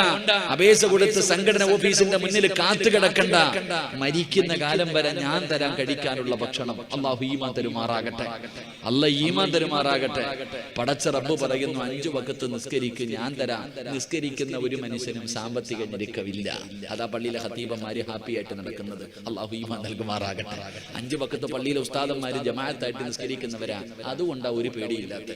അപേക്ഷ കൊടുത്ത് സംഘടന ഓഫീസിന്റെ മുന്നിൽ കാത്തു കിടക്കണ്ട. മരിക്കുന്ന കാലം വരെ ഞാൻ തരാൻ കഴിക്കാനുള്ള ഭക്ഷണം അള്ളാഹു ഈമാൻ തരുമാറാകട്ടെ അല്ല ഈമാൻ തരുമാറാകട്ടെ. പടച്ച റബ്ബ് പറയുന്നു അഞ്ചു വക്കത്ത് നിസ്കരിക്ക് ഞാൻ തരാം. നിസ്കരിക്കുന്ന ഒരു മനുഷ്യനും സാമ്പത്തിക ഞെരുക്കമില്ല. അതാ പള്ളിയിലെ ഹത്തീബന്മാര് ഹാപ്പി ആയിട്ട് നടക്കുന്നത്. അള്ളാഹു ഈമാൻ നൽകുമാറാകട്ടെ. അഞ്ചു വക്കത്ത് പള്ളിയിലെ ഉസ്താദന്മാര് ജമാഅത്തായിട്ട് നിസ്കരിക്കുന്നവരാ. അതുകൊണ്ടാ ഒരു പേടിയില്ലാത്ത.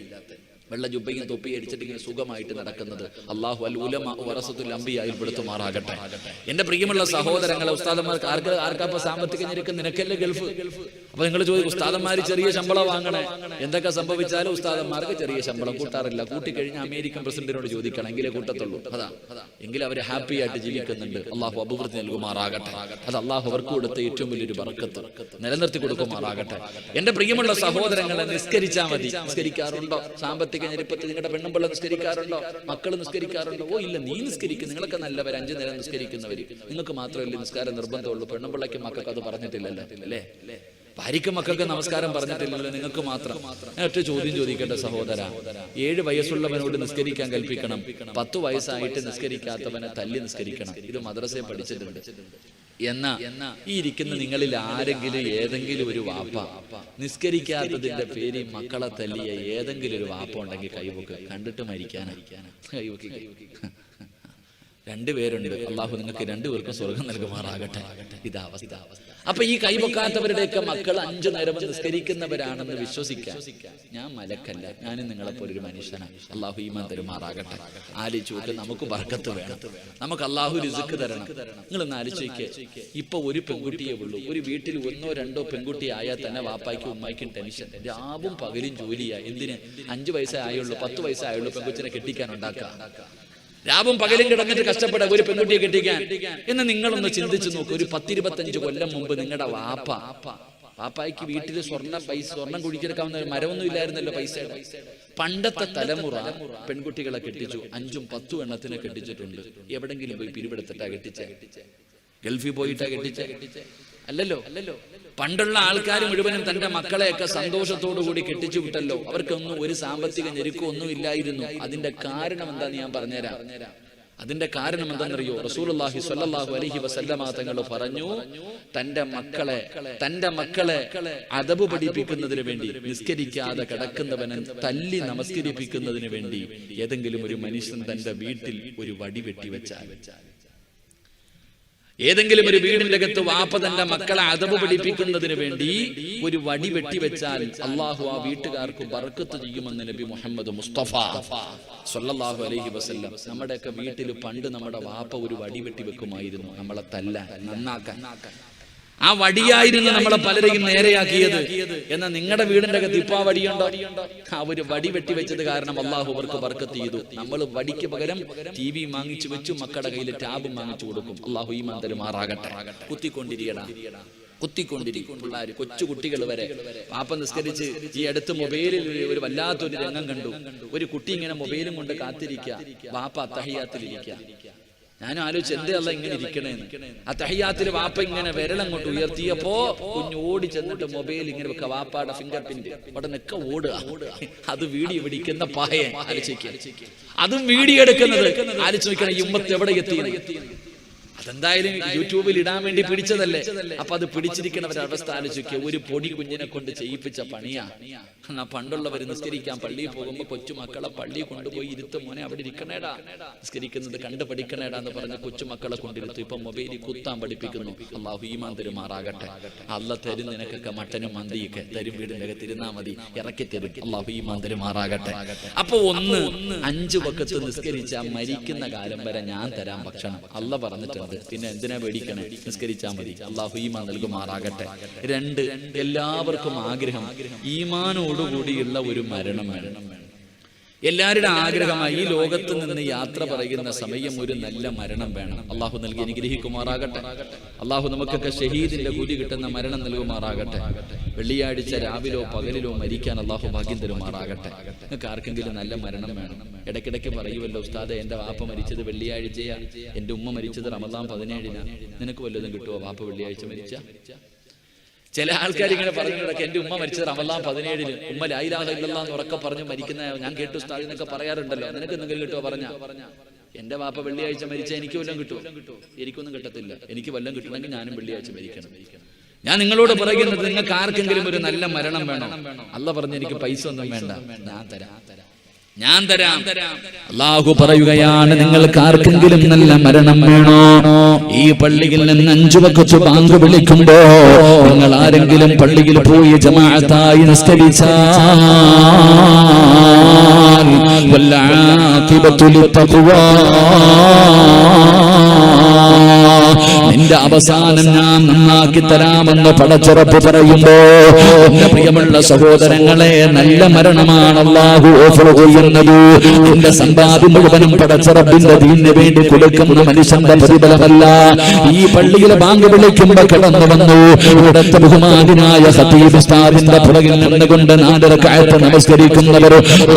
വെള്ള ജുബയും തൊപ്പി അടിച്ചിട്ട് ഇങ്ങനെ സുഖമായിട്ട് നടക്കുന്നത്. അള്ളാഹു അൽ ഉലമ വറസത്തുൽ അമ്പിയായി പെടുത്തുമാറാകട്ടെ എന്റെ പ്രിയമുള്ള സഹോദരങ്ങളെ ഉസ്താദന്മാർക്ക് ആർക്ക് ആർക്കാപ്പ സാമ്പത്തിക ഞെരുക്ക്? നിനക്കല്ലേ ഗൾഫ്? അപ്പൊ നിങ്ങൾ ചോദിക്കും ഉസ്താദന്മാര് ചെറിയ ശമ്പളം വാങ്ങണേ. എന്തൊക്കെ സംഭവിച്ചാലും ഉസ്താദന്മാർക്ക് ചെറിയ ശമ്പളം കൂട്ടാറില്ല. കൂട്ടിക്കഴിഞ്ഞ അമേരിക്കൻ പ്രസിഡന്റിനോട് ചോദിക്കണം എങ്കിലേ കൂട്ടത്തുള്ളൂ. അതാ എങ്കിലും അവർ ഹാപ്പി ആയിട്ട് ജീവിക്കുന്നുണ്ട്. അള്ളാഹു അഭിവൃദ്ധി നൽകുമാറാകട്ടെ. അത് അള്ളാഹു അവർക്ക് കൊടുത്ത ഏറ്റവും വലിയൊരു ബർക്കത്ത്. നിലനിർത്തി കൊടുക്കുമാറാകട്ടെ. എന്റെ പ്രിയമുള്ള സഹോദരങ്ങളെ നിസ്കരിച്ചാൽ മതി. നിസ്കരിക്കാറുണ്ടോ? സാമ്പത്തിക ഞെരുപ്പത്തിൽ നിങ്ങളുടെ പെണ്ണുമ്പിള്ള നിസ്കരിക്കാറുണ്ടോ? മക്കൾ നിസ്കരിക്കാറുണ്ടോ? ഓ ഇല്ല നീ നിസ്കരിക്കും. നിങ്ങളൊക്കെ നല്ലവർ അഞ്ചു നേരം നിസ്കരിക്കുന്നവര്. നിങ്ങൾക്ക് മാത്രമല്ലേ നിസ്കാരം നിർബന്ധമുള്ളൂ. പെണ്ണുമ്പിള്ളയ്ക്ക് മക്കൾക്ക് അത് പറഞ്ഞിട്ടില്ലല്ലോ. അല്ലേ? ഭാര്യയ്ക്ക് മക്കൾക്ക് നമസ്കാരം പറഞ്ഞിട്ടില്ലല്ലോ നിങ്ങൾക്ക് മാത്രം. ഒറ്റ ചോദ്യം ചോദിക്കട്ടെ സഹോദര. ഏഴ് വയസ്സുള്ളവനോട് നിസ്കരിക്കാൻ കൽപ്പിക്കണം. പത്ത് വയസ്സായിട്ട് നിസ്കരിക്കാത്തവനെ തല്ലി നിസ്കരിക്കണം. ഇത് മദ്രസയെ പഠിച്ചിട്ടുണ്ട്. എന്ന ഈ ഇരിക്കുന്ന നിങ്ങളിൽ ആരെങ്കിലും ഏതെങ്കിലും ഒരു വാപ്പ നിസ്കരിക്കാത്തതിന്റെ പേരിൽ മക്കളെ തല്ലിയ ഏതെങ്കിലും ഒരു വാപ്പ ഉണ്ടെങ്കിൽ കൈവക്ക് കണ്ടിട്ട് മരിക്കാനാ. കൈവക്കി രണ്ടുപേരുണ്ട് അള്ളാഹു നിങ്ങൾക്ക് രണ്ടുപേർക്കും സ്വർഗം നൽകുമാറാകട്ടെ. ഇതാ അവസ്ഥ. അപ്പൊ ഈ കൈപൊക്കാത്തവരുടെയൊക്കെ മക്കൾ അഞ്ചു നേരം നിസ്കരിക്കുന്നവരാണെന്ന് വിശ്വസിക്കാം. ഞാൻ മലക്കല്ല ഞാനും നിങ്ങളെ ഒരു മനുഷ്യനാണ്. അള്ളാഹു ഈമാൻ തരുമാറാകട്ടെ. ആലോചിച്ച് നമുക്ക് വർക്കത്ത് വേണം. നമുക്ക് അള്ളാഹു രുസുക്ക് തരണം. നിങ്ങൾ ഒന്ന് ആലോചിക്ക് ഇപ്പൊ ഒരു പെൺകുട്ടിയെ ഉള്ളൂ. ഒരു വീട്ടിൽ ഒന്നോ രണ്ടോ പെൺകുട്ടി ആയാൽ തന്നെ വാപ്പായ്ക്കും ഉമ്മായ്ക്കും ടെൻഷൻ. രാവും പകലും ജോലിയാ. എന്തിന് അഞ്ചു വയസ്സേ ആയുള്ളൂ പത്ത് വയസ്സേ ആയുള്ളൂ പെൺകുച്ചിനെ കെട്ടിക്കാൻ ഉണ്ടാക്കാം രാവും പകലും കിടന്നിട്ട് കഷ്ടപ്പെട്ട ഒരു പെൺകുട്ടിയെ കെട്ടിക്കാൻ. എന്ന് നിങ്ങളൊന്ന് ചിന്തിച്ചു നോക്കൂ. ഒരു പത്തിരുപത്തഞ്ച് കൊല്ലം മുമ്പ് നിങ്ങളുടെ വാപ്പ പാപ്പായ്ക്ക് വീട്ടിൽ സ്വർണ പൈസ സ്വർണം കുഴിച്ചെടുക്കാവുന്ന മരമൊന്നും ഇല്ലായിരുന്നല്ലോ പൈസയുടെ. പണ്ടത്തെ തലമുറ പെൺകുട്ടികളെ കെട്ടിച്ചു അഞ്ചും പത്തും എണ്ണത്തിനെ കെട്ടിച്ചിട്ടുണ്ട്. എവിടെങ്കിലും പോയി പിരിവെടുത്തിട്ടാ കെട്ടിച്ച? ഗൾഫിൽ പോയിട്ടാ കെട്ടിച്ച? അല്ലല്ലോ അല്ലല്ലോ? പണ്ടുള്ള ആൾക്കാർ മുഴുവനും തന്റെ മക്കളെയൊക്കെ സന്തോഷത്തോടു കൂടി കെട്ടിച്ചു വിട്ടല്ലോ. അവർക്കൊന്നും ഒരു സാമ്പത്തിക ഞെരുക്കോ ഒന്നും ഇല്ലായിരുന്നു. അതിന്റെ കാരണം എന്താന്ന് ഞാൻ പറഞ്ഞുതരാം. അതിന്റെ കാരണം എന്താണെന്നറിയോ? റസൂലുള്ളാഹി സ്വല്ലല്ലാഹു അലൈഹി വസല്ലമ തങ്ങൾ പറഞ്ഞു തന്റെ മക്കളെ തന്റെ മക്കളെ അതബ് പഠിപ്പിക്കുന്നതിന് വേണ്ടി നിസ്കരിക്കാതെ കിടക്കുന്നവനെ തല്ലി നമസ്കരിപ്പിക്കുന്നതിന് വേണ്ടി ഏതെങ്കിലും ഒരു മനുഷ്യൻ തന്റെ വീട്ടിൽ ഒരു വടി വെട്ടി വെച്ചാൽ ഏതെങ്കിലും ഒരു വീടിന്റെ അകത്ത് വാപ്പ തന്റെ മക്കളെ അതവ് പഠിപ്പിക്കുന്നതിന് വേണ്ടി ഒരു വടി വെട്ടിവെച്ചാൽ അള്ളാഹു ആ വീട്ടുകാർക്ക് ബർക്കത്ത് ചെയ്യുമെന്ന് നബി മുഹമ്മദ് മുസ്തഫ സൊല്ലാഹു അലഹി വസല്ലം. നമ്മുടെയൊക്കെ വീട്ടിൽ പണ്ട് നമ്മുടെ വാപ്പ ഒരു വടി വെട്ടി വെക്കുമായിരുന്നു നമ്മളെ തല്ല. നന്നാക്കാൻ. ആ വടിയായിരുന്നു നമ്മളെ പലരെയും നേരെയാക്കിയത്. എന്നാൽ നിങ്ങളുടെ വീടിന്റെ അകത്ത് ഇപ്പൊ ആ വടിയുണ്ടോ? ഒരു വടി വെട്ടി വെച്ചത് കാരണം അള്ളാഹു അവർക്ക് ബർക്കത്ത് ചെയ്തു. നമ്മൾ വടിക്ക് പകരം ടി വി വാങ്ങിച്ചു വെച്ചു മക്കളുടെ കയ്യിൽ ടാബ് വാങ്ങിച്ചു കൊടുക്കും. അള്ളാഹു ഈ മന്ദരുമാറാകട്ടെ കുത്തിക്കൊണ്ടിരിക്കടാ കുത്തിക്കൊണ്ടിരിക്കും. പിള്ളേര് കൊച്ചു കുട്ടികൾ വരെ. പാപ്പ നിസ്കരിച്ച് ഈ അടുത്ത് മൊബൈലിൽ ഒരു- വല്ലാത്തൊരു രംഗം കണ്ടു. ഒരു കുട്ടി ഇങ്ങനെ മൊബൈലും കൊണ്ട് കാത്തിരിക്കുക വാപ്പ അത്തഹയ്യാത്തിലിരിക്കുക ഞാൻ ആലോചിച്ചു എന്തേ അല്ല ഇങ്ങനെ ഇരിക്കണേന്ന്. ആ തഹിയാത്തിൽ വാപ്പ ഇങ്ങനെ വിരലങ്ങോട്ട് ഉയർത്തിയപ്പോ കുഞ്ഞു ഓടി ചെന്നിട്ട് മൊബൈൽ ഇങ്ങനെ വെക്ക വാപ്പാടെ ഫിംഗർ പ്രിന്റ് ഉടനൊക്കെ ഓടുക. അത് വീഡിയോ പിടിക്കുന്ന പായ ആലോചിക്കുക അതും വീഡിയോ എടുക്കുന്നത് ആലോചിക്കണം ഈ ഉമ്മത്ത് എവിടെ എത്തി അതെന്തായാലും യൂട്യൂബിൽ ഇടാൻ വേണ്ടി പിടിച്ചതല്ലേ? അപ്പൊ അത് പിടിച്ചിരിക്കണവരുടെ അവസ്ഥ ആലോചിക്കുക. ഒരു പൊടി കുഞ്ഞിനെ കൊണ്ട് ചെയ്യിപ്പിച്ച പണിയാ. എന്നാ പണ്ടുള്ളവർ നിസ്കരിക്കാൻ പള്ളിയിൽ പോകുമ്പോ കൊച്ചുമക്കളെ പള്ളിയിൽ കൊണ്ടുപോയി ഇരുത്തും മോനെ അവിടെ ഇരിക്കണേടാ. നിസ്കരിക്കുന്നത് കണ്ടു പഠിക്കണേടാ എന്ന് പറഞ്ഞ് കൊച്ചുമക്കളെ കൊണ്ടിരുത്തു ഇപ്പൊ മൊബൈലിൽ കുത്താൻ പഠിപ്പിക്കുന്നു. അള്ളാഹു ഈമാൻ തരുമാറാകട്ടെ അല്ല തരും നിനക്കൊക്കെ മട്ടനും മന്തിയൊക്കെ. തരും വീടിന്റെ അകത്ത് ഇരുന്നാ മതി. ഇറക്കി തരും. അള്ളാഹു ഈമാൻ തരുമാറാകട്ടെ അപ്പൊ ഒന്ന് അഞ്ചു പക്കത്ത് നിസ്കരിച്ച മരിക്കുന്ന കാലം വരെ ഞാൻ തരാം ഭക്ഷണം അല്ല പറഞ്ഞിട്ടുണ്ട് പിന്നെ എന്തിനാ പേടിക്കണേ? നിസ്കരിച്ചാൽ മതി. അള്ളാഹു ഈമാൻ നൽകുമാറാകട്ടെ. രണ്ട് എല്ലാവർക്കും ആഗ്രഹം ഈമാനോടുകൂടിയുള്ള ഒരു മരണം. വേണം എല്ലാവരുടെ ആഗ്രഹമായി ഈ ലോകത്ത് നിന്ന് യാത്ര പറയുന്ന സമയം ഒരു നല്ല മരണം വേണം. അള്ളാഹു നൽകി അനുഗ്രഹിക്കുമാറാകട്ടെ. അള്ളാഹു നമുക്കൊക്കെ ഷഹീദിന്റെ കൂലി കിട്ടുന്ന മരണം നൽകുമാറാകട്ടെ. വെള്ളിയാഴ്ച രാവിലോ പകലിലോ മരിക്കാൻ അള്ളാഹു ഭാഗ്യം തരുമാറാകട്ടെ. നിങ്ങൾക്ക് ആർക്കെങ്കിലും നല്ല മരണം വേണം. ഇടയ്ക്കിടയ്ക്ക് പറയുമല്ലോ ഉസ്താദ് എന്റെ വാപ്പ മരിച്ചത് വെള്ളിയാഴ്ചയാ. എന്റെ ഉമ്മ മരിച്ചത് റമദാൻ പതിനേഴിനാ. നിനക്ക് വല്ലതും കിട്ടുമോ വാപ്പ വെള്ളിയാഴ്ച മരിച്ച? ചില ആൾക്കാർ ഇങ്ങനെ പറഞ്ഞു എന്റെ ഉമ്മ മരിച്ചത് റമദാൻ പതിനേഴിന് ഉമ്മ ലായിലാഹ ഇല്ലെന്ന് ഉറക്കെ പറഞ്ഞു മരിക്കുന്ന ഞാൻ കേട്ടു ഉസ്താദ് എന്നൊക്കെ പറയാറുണ്ടല്ലോ. നിനക്ക് എന്തെങ്കിലും കിട്ടുമോ പറഞ്ഞ? എന്റെ വാപ്പ വെള്ളിയാഴ്ച മരിച്ച എനിക്ക് വല്ലതും കിട്ടുമോ എനിക്കൊന്നും കിട്ടത്തില്ല. എനിക്ക് വല്ലതും കിട്ടണമെങ്കിൽ ഞാനും വെള്ളിയാഴ്ച മരിക്കണം. ഞാൻ നിങ്ങളോട് പറയുന്നത് നിങ്ങൾക്ക് ആർക്കെങ്കിലും ഒരു നല്ല മരണം വേണം? അല്ല പറഞ്ഞ് എനിക്ക് പൈസ ഒന്നും വേണ്ട. ഞാൻ തരാം. ഞാൻ തരാം. അള്ളാഹു പറയുകയാണ് നിങ്ങൾക്ക് ആർക്കെങ്കിലും നല്ല മരണം വേണോ? ഈ പള്ളിയിൽ നിന്ന് അഞ്ചു വക്കച്ചു ബാങ്ക് വിളിക്കുമ്പോ നിങ്ങൾ ആരെങ്കിലും പള്ളിയിൽ പോയി ജമാഅത്തായി നിസ്കരിച്ചാൽ വല്ലാഖിബത്തു ലിത്തഖ്വാ. നിന്റെ അവസാനം ഞാൻ നന്നാക്കി തരാമെന്ന് പടച്ചുറപ്പ് പറയുമ്പോ എന്റെ പ്രിയമുള്ള സഹോദരങ്ങളെ നല്ല മരണമാണ് അള്ളാഹു ഓഫർ ചെയ്യുന്നത്. എന്റെ സമ്പാദ്യം മുഴുവനും പടച്ചുറപ്പിന്റെ ദീന് വേണ്ടി കൊടുക്കുന്ന മനുഷ്യന്റെ പ്രതിഫലമല്ല. ഈ പള്ളിയിലെ ബാങ്ക് വിളിക്കുമ്പോ കിടന്നു വന്നു. ഇവിടുത്തെ ബഹുമാനായ ഹത്തീബ് ഉസ്താദിന്റെ പുറകിൽ നിന്നുകൊണ്ട് നാലര കായത്ത് നമസ്കരിക്കുന്നവർ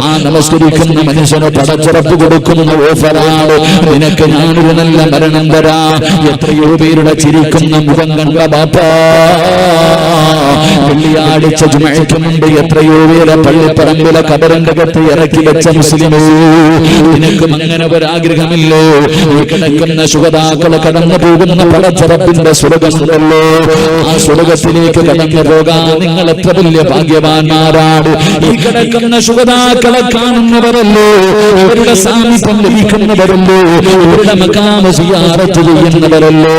ആ നമസ്കരിക്കുന്ന മനുഷ്യന് പടച്ചുറപ്പ് കൊടുക്കുന്ന ഓഫറാണ്. നിനക്ക് ഞാനൊരു നല്ല മരണം തരാ. എത്രയോ പേരുടെ ചിരിക്കുന്ന മുഖം കണ്ട ബാപ്പാ. വെള്ളിയാഴ്ച ജുമയ്ക്ക് മുമ്പ് എത്രയോ പേരെ പള്ളിപ്പറമ്പിലെ കബറിന്റെ കത്ത് ഇറക്കി വെച്ച മുസ്ലിമോ. നിനക്കും അങ്ങനെ ഒരാഗ്രഹമില്ലോ? ഈ കിടക്കുന്ന ശുഭതാക്കൾ കടന്നു പോകുന്ന പടച്ചറപ്പിന്റെ സ്വർഗമുണ്ടല്ലോ ആ സ്വർഗത്തിലേക്ക് കടന്നു പോകാൻ നിങ്ങൾ എത്ര വലിയ ഭാഗ്യവാന്മാരാണ്? ഈ കിടക്കുന്ന ശുഭതാക്കളെ കാണുന്നവരല്ലോ? ഇവരുടെ സാമീപ്യം ലഭിക്കുന്നവരല്ലോ? ഇവരുടെ മകാമ സിയാറത്ത് ചെയ്യുന്നവരല്ലോ?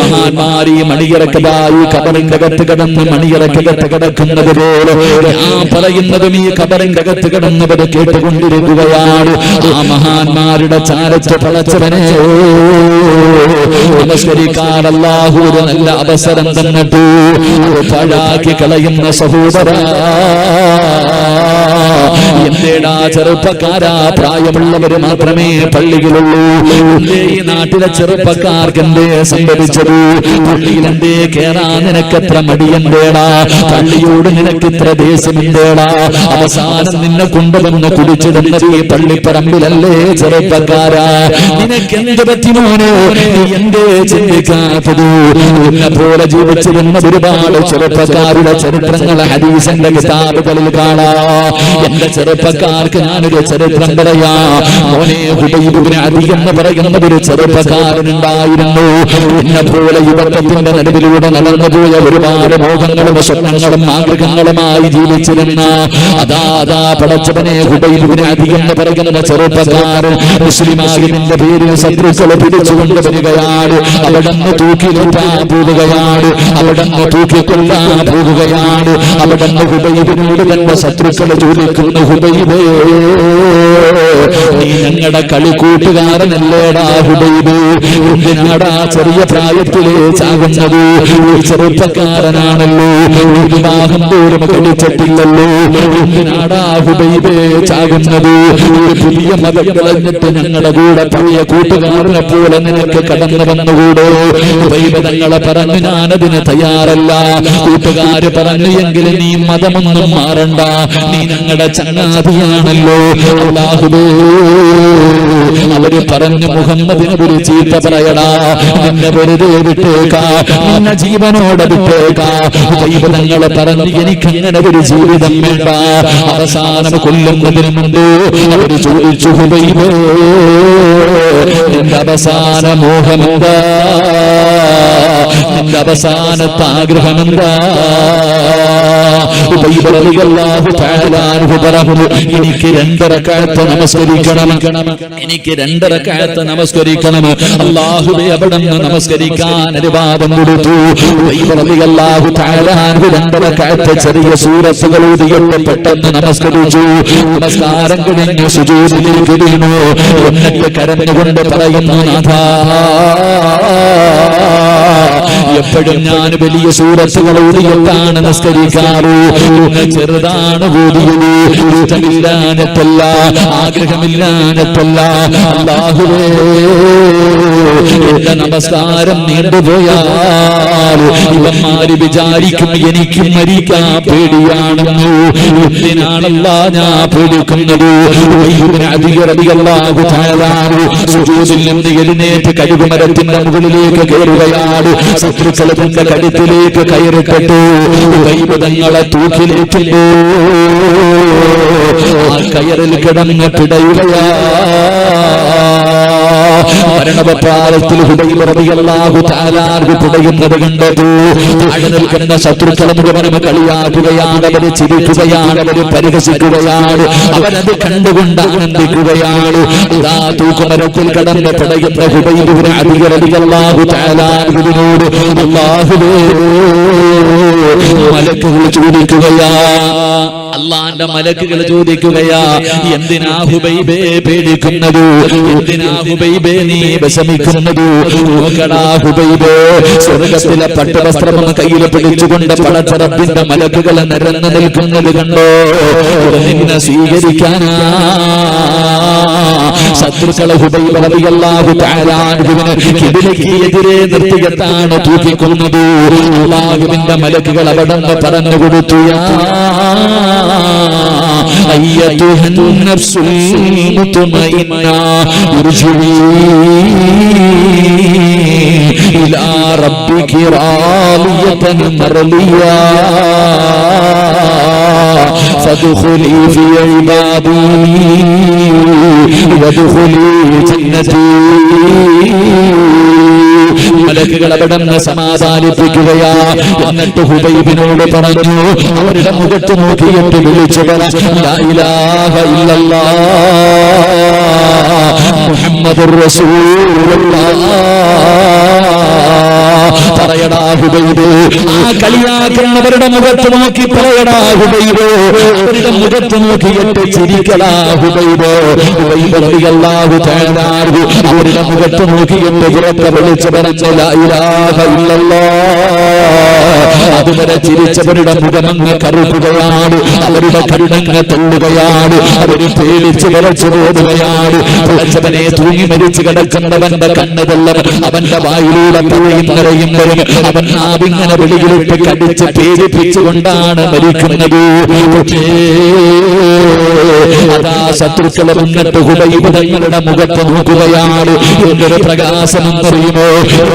മഹാന്മാരി മണിയറക്കതായി കബറിന്റെ അകത്ത് കിടന്ന് മണിയറക്കകത്ത് കിടക്കുന്നത് പോലെ ഞാൻ പറയുന്നതും ഈ കബറിന്റെ അകത്ത് കിടന്നവര് കേട്ടുകൊണ്ടിരിക്കുകയാണ്. ആ മഹാന്മാരുടെ ചാരത്ത് പളച്ചവനെ നമസ്കരിക്കാൻ അല്ലാഹു ഒരു നല്ല അവസരം തന്നിട്ടു. പാഴാക്കി കളയുന്ന സഹോദര എന്തേടാ ചെറുപ്പക്കാരാ പ്രായമുള്ളവര് മാത്രമേ പള്ളിയിലുള്ളൂ. ഈ നാട്ടിലെ ചെറുപ്പക്കാർക്ക് എന്തേ സംഭവിച്ചത്? പള്ളിയിൽ എന്തേ കേറാ നിനക്കെത്ര മടിയന്തേടാ പള്ളിയോട് നിനക്ക് ഇത്ര ദേശമെന്തേടാ അവസാനം നിന്നെ കൊണ്ടുവന്ന് കുടിച്ചിടുന്നത് ഈ പള്ളിപ്പറമ്പിലല്ലേ ചെറുപ്പക്കാരാ? നിനക്ക് എന്ത് പറ്റി മോനോ? എന്തേ ചിന്തിക്കാത്തത്? നിന്നെ പോലെ ജീവിച്ചിരുന്ന ഒരുപാട് ചെറുപ്പക്കാരുടെ ചരിത്രങ്ങൾ ഹരീശന്റെ കിതാബുകളിൽ കാണാ. എന്റെ ചെറുപ്പക്കാർക്ക് ഞാനൊരു ചരിത്രം പറയാ മോനെ ഹുബൈബിന് അധികം പറയുന്ന ഒരു ചെറുപ്പക്കാരനുണ്ടായിരുന്നു. എന്നെ പോലെ യുവത്വത്തിന്റെ നടുവിലൂടെ നടന്നുപോയ ഒരുപാട് മോഹങ്ങളും സ്വപ്നങ്ങളും ആഗ്രഹങ്ങളുമായി ജീവിച്ചിരുന്ന അതാ അതാ പടച്ചവനെ ഹുബൈബിന് അധികം പറയുന്ന ചെറുപ്പക്കാരൻ മുസ്ലിമാകിന്റെ പേരിൽ ശത്രുക്കളെ പിടിച്ചുകൊണ്ട് വരികയാണ് അവിടുന്ന് തൂക്കിലെത്താൻ പോവുകയാണ്. അവിടുന്ന് തൂക്കിക്കൊല്ലാൻ പോവുകയാണ്. അവിടുന്ന് ഹുബൈബിനോട് തന്നെ ശത്രുക്കളെ ചോദിക്കുന്നു ഹുബൈബേ നീ ഞങ്ങളുടെ കളിക്കൂട്ടുകാരനല്ലേടാ ഹുബൈബ്. ചെറിയ പ്രായത്തിലേ ചാകുന്നത്? ചെറുപ്പക്കാരനാണല്ലോ. വിവാഹം പോലും കഴിച്ചിട്ടില്ലല്ലോ. എന്തിനാടാ ഹുബൈബേ ചാകുന്നത്? പുതിയ മതം കളഞ്ഞിട്ട് ഞങ്ങളുടെ കൂടെ പഴയ കൂട്ടുകാരനെ പോലെ നിനക്ക് കടന്നു വന്നുകൂടെ? ദൈവതങ്ങളെ തങ്ങളെ പറഞ്ഞു ഞാനതിന് തയ്യാറല്ല. കൂട്ടുകാര് പറഞ്ഞു എങ്കിലും നീ മതമൊന്നും മാറണ്ട. നീ ഞങ്ങളുടെ അല്ലാഹുവേ അവർ പറഞ്ഞു മുഹമ്മദിനെ ഒരു ചീത്ത പറയടാ. നിന്നെ വെറുതെ വിട്ടേക്കാ. നിന്നെ ജീവനോടെ വിട്ടേക്കാ. ദൈവതങ്ങളെ പറഞ്ഞു എനിക്ക് ഒരു ജീവിതം വേണ്ട. അവസാനം കൊല്ലുന്നതിന് മുമ്പ് അവർ ചോദിച്ചു ഹുബൈബേ അവസാന മോഹമെന്താ? നിന്റെ അവസാനത്തെ പറഞ്ഞു എനിക്ക് രണ്ടര കാലത്ത് നമസ്കരിക്കണം. എനിക്ക് രണ്ടര കാലത്ത് നമസ്കരിക്കണം. അള്ളാഹുബെ അവിടെ നമസ്കരിക്കാൻ അനുവാദം കൊടുത്തു. അള്ളാഹു റളിയല്ലാഹു തആല അൻഹു രണ്ടര കാലത്ത് ചെറിയ സൂറത്തുകൾ ഊതിയിട്ട് പെട്ടെന്ന് നമസ്കരിച്ചു. നമസ്കാരം കഴിഞ്ഞു സുജൂസിലേക്ക് വീണു. എന്നിട്ട് കരഞ്ഞുകൊണ്ട് പറയുന്നു നാഥാ എപ്പോഴും ഞാൻ വലിയ സൂറത്തുകൾ നമസ്കരിക്കാറ്? ചെറുതാണ് ഇഷ്ടമില്ലാനത്തല്ല ആഗ്രഹമില്ലാനത്തല്ല അല്ലാഹുവേ എന്റെ നമസ്കാരം നീണ്ടുപോയാൽ ഇവന്മാര് വിചാരിക്കും എനിക്ക് മരിക്കാൻ പേടിയാണെന്നു? എന്തിനാണല്ല ഞാൻ പേടിക്കുന്നത്? അധികറബികളാകു താഴാറു സുജൂതിൽ നിന്ന് എഴുന്നേറ്റ് കഴുകുമരത്തിന്റെ മുകളിലേക്ക് കയറുകയാണ്. ശത്രുക്കളെ കടുത്തിലേക്ക് കയറിപ്പെട്ടു. ദൈവതങ്ങളെ തൂക്കിലേറ്റുമ്പോ ആ കയറിൽ കിടന്ന് പിടയുകയാ മരണപ്രാലത്തിൽ പിടയുന്നത് കണ്ടതു താഴെ നിൽക്കുന്ന ശത്രുക്കളെ മുഴുവനും കളിയാക്കുകയാണ് അവർ ചിരിക്കുകയാണ് അവരെ പരിഹസിക്കുകയാണ് അവരത് കണ്ടുകൊണ്ട് ആനന്ദിക്കുകയാണ്. ഇതാ തൂക്കുമരത്തിൽ കടന്ന് പിടയുന്ന ഹുദൈബിന് അധികരടികളാഹു താലാർഹുവിനോട് അല്ലാഹുവേ മലക്കുകൾ ചോദിക്കുകയാ അള്ളാന്റെ മലക്കുകൾ ചോദിക്കുകയാ എന്തിനാ ഹുബൈബേ പേടിക്കുന്നത്? എന്തിനാ ഹുബൈബേ നീ വിഷമിക്കുന്നത്? നോക്കടാ ഹുബൈബേ സ്വർഗത്തിലെ പട്ടുവസ്ത്രം കയ്യിൽ പിടിച്ചുകൊണ്ട് പടച്ചറപ്പിന്റെ മലക്കുകൾ നിരന്നു നിൽക്കുന്നത് കണ്ടോ? നിന്നെ സ്വീകരിക്കാനാ. ശത്രുക്കളെ ഹുബൈബിയല്ലാഹു താരാനുവിന് കിബിലയ്ക്ക് എതിരെ നിർത്തിയത്താണ് തൂക്കിക്കൊന്നത് അള്ളാഹുവിന്റെ മലക്കുകൾ അവിടെ നിന്ന് പറഞ്ഞു കൊടുത്തു യാ أيتها النفس المطمئنة ارجعي إلى ربك راضية مرضية فادخلي في عبادي وادخلي جنتي മലക്കുകൾ അവിടെ നിന്ന് സമാധാനിപ്പിക്കുകയാ എന്നിട്ട് ഹുബൈബിനോട് പറഞ്ഞു അവരുടെ മുഖത്ത് നോക്കിയിട്ട് വിളിച്ചു പറ ലാ ഇലാഹ റസൂലുള്ളാഹ് പറയടാ ആ കളിയാക്കുന്നവരുടെ മുഖത്ത് നോക്കി പറയടാ മുഖത്ത് നോക്കിയിട്ട് ചിരിക്കടാ ഹുബൈബ് മുഖത്ത് നോക്കിയിട്ട് ഉറക്കെ വിളിച്ചു പറഞ്ഞ ലാ ഇലാഹ ഇല്ലല്ലാഹ് അതുവരെ ചിരിച്ചവരുടെ മുഖമങ്ങ് കറുക്കുകയാണ്. അവരുടെ കരുണങ്ങ് തള്ളുകയാണ്. അവർ പേടിച്ച് വിറച്ചു പോകുകയാണ് വിളച്ചവനെ തൂങ്ങി മരിച്ചു കിടക്കുന്നവന്റെ കണ്ണ് അവന്റെ വായിലൂടെ പുഴയും നിറയും വരും. അവൻ നാവിങ്ങനെ വെളിയിലിട്ട് കടിച്ച് പേടിപ്പിച്ചുകൊണ്ടാണ് മരിക്കുന്നത്. അതാ ശത്രുക്കളെ മുന്നിട്ട് ഹുബൈബുധങ്ങളുടെ മുഖത്ത് നോക്കുകയാണ്. എന്തൊരു പ്രകാശം എന്നറിയുമോ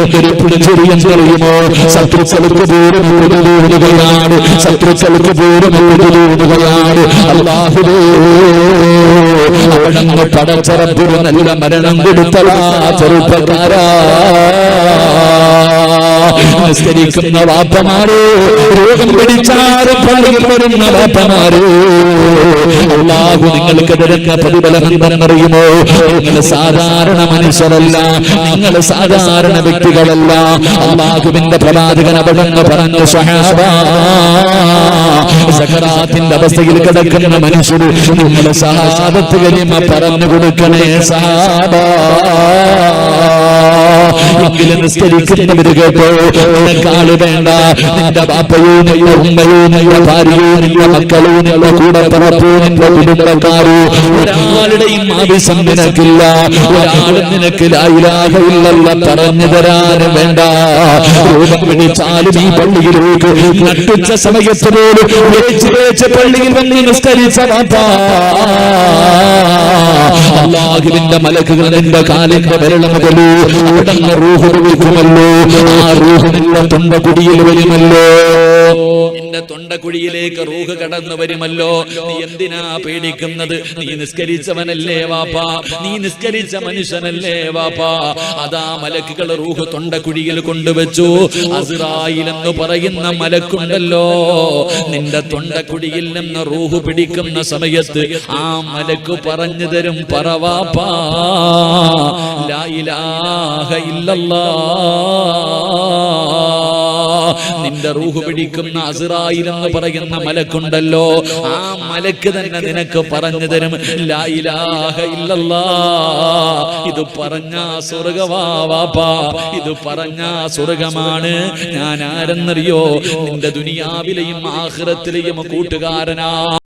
എന്തൊരു പുളിച്ചെറിയെന്നറിയുമോ ശത്രുക്കൾക്ക് ദൂരം ഓടുകയാണ് ശത്രുക്കൾക്ക് പോലും അവിടങ്ങ് പടച്ചറപ്പിന് നല്ല മരണം കൊടുത്തതാ ചെറുപ്പക്കാരാ. നിസ്കരിക്കുന്ന വാപ്പമാരോ? രോഗം പിടിച്ചാലും പള്ളിയിൽ വരുന്ന വാപ്പമാരെ? അള്ളാഹു നിങ്ങൾക്ക് തരുന്ന പ്രതിഫലം എന്തെന്നറിയുമോ? നിങ്ങൾ സാധാരണ മനുഷ്യരല്ല. നിങ്ങൾ സാധാരണ വ്യക്തികളല്ല. അള്ളാഹുവിന്റെ പ്രവാചകൻ അവിടെന്ന് പറഞ്ഞു സഹാബ സക്കറാത്തിന്റെ അവസ്ഥയിൽ കിടക്കുന്ന മനുഷ്യർ നിങ്ങൾ സഹാബത്ത് കരിമ പറഞ്ഞു കൊടുക്കണേ സഹാബ. എങ്കിലും നിസ്കരിക്കുന്നവര് കേട്ടോ നിനക്കാൾ നിന്റെ നിന്റെ മക്കളോ നിന്റെ കൂടെ നിന്റെ നിനക്ക് പറഞ്ഞു തരാനും വേണ്ട. ഈ പള്ളിയിലേക്ക് നട്ടുച്ച സമയത്ത് പോലും പള്ളിയിൽ വന്ന് നിസ്കരിച്ച മലക്കുകൾ നിന്റെ കാലിന്റെ വിരള മുതലോ ആ റൂഹ് നിന്റെ തൊണ്ടകുടിയിൽ വരുമല്ലോ. നിന്റെ തൊണ്ടക്കുഴിയിലേക്ക് റൂഹ് കടന്നു വരുമല്ലോ. നീ എന്തിനാ പേടിക്കുന്നത്? നീ നിസ്കരിച്ചവനല്ലേ വാപ്പാ. നീ നിസ്കരിച്ച മനുഷ്യനല്ലേ വാപ്പാ. അതാ മലക്കുകൾ റൂഹ് തൊണ്ടക്കുഴിയിൽ കൊണ്ടുവച്ചു. അസ്രായിൽ എന്ന് പറയുന്ന മലക്കുണ്ടല്ലോ. നിന്റെ തൊണ്ടക്കുടിയിൽ നിന്ന് റൂഹ് പിടിക്കുന്ന സമയത്ത് ആ മലക്ക് പറഞ്ഞു തരും പറവാപ്പാ ലാ ഇലാഹ ഇല്ലല്ലാ. നിന്റെ റൂഹ് പിടിക്കുന്ന അസിറായിൽ എന്ന് പറയുന്ന മലക്കുണ്ടല്ലോ. ആ മലക്ക് തന്നെ നിനക്ക് പറഞ്ഞു തരും. ഇത് പറഞ്ഞ സ്വർഗവാപ്പാ ഇത് പറഞ്ഞ സ്വർഗമാണ്. ഞാൻ ആരെന്നറിയോ? നിന്റെ ദുനിയാവിലെയും ആഹ്റത്തിലെയും കൂട്ടുകാരനാ.